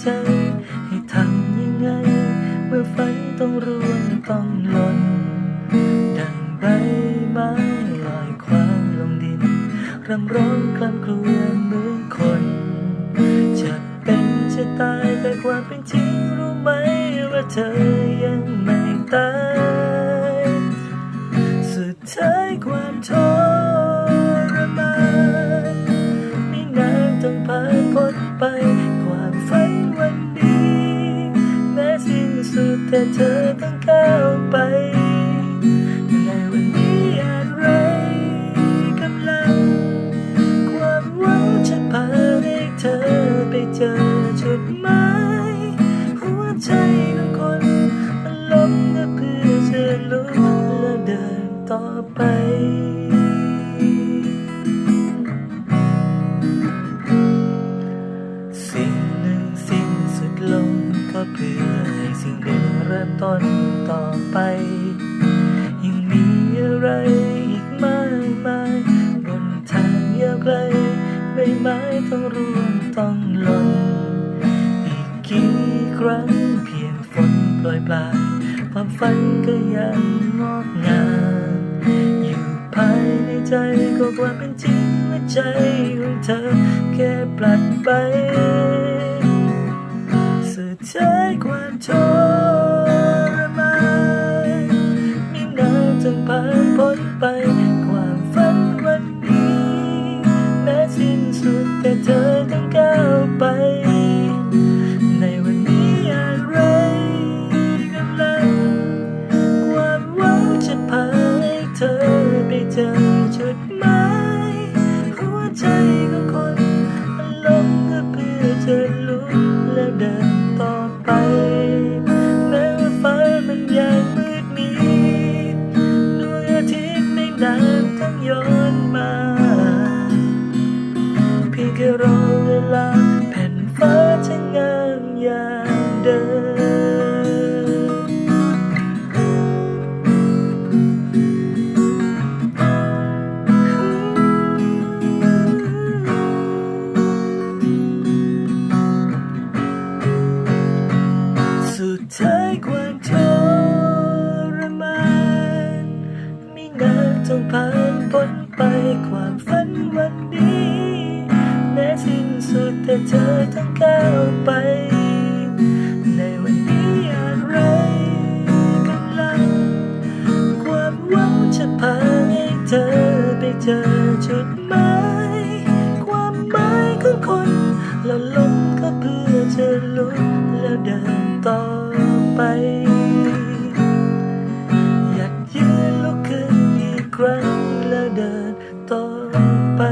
ใจ ให้ทำยังไง เมื่อฝันต้องร่วงต้องหล่น ดังใบไม้ลอยคว้างลงดินรำร้องคลำครวญเหมือนคน จะเป็นจะตายแต่ความเป็นจริงรู้ไหมว่าเธอยัง แต่เธอต้องก้าวไปในวันนี้อะไรกำลัง ความหวังจะพาให้เธอไปเจอจุดหมายหัวใจของคนมันล้มก็เพื่อจะลุกและเดินต่อไปสิ่งหนึ่งสิ้นสุดลง็เพื่อให้สิ่งหนึ่งเริ่มต้นต่อไป ยังมีอะไรอีกมากมายบนทางยาวไกลใบไม้ต้องร่วงต้องหล่นอีกกี่ครั้งเพียงฝนโปรยปลายความฝันก็ยังงอกงามอยู่ภายในใจก็ความเป็นจริงและใจของเธอแค่ปลัดไป นานจนผ่านพ้นไป เพียงแค่รอเวลาแผ่นฟ้าจะงามอย่างเดิมสุดท้ายความทรมานไม่นานต้องผ่านพ้นไปความ เธอต้องก้าวไป ในวันนี้อะไรกำลัง ความหวังจะพาให้เธอไปเจอจุดหมายความหมายของคนเราลงก็เพื่อจะลุกแล้วเดินต่อไป อยากยืนลุกขึ้นอีกครั้งแล้วเดินต่อไป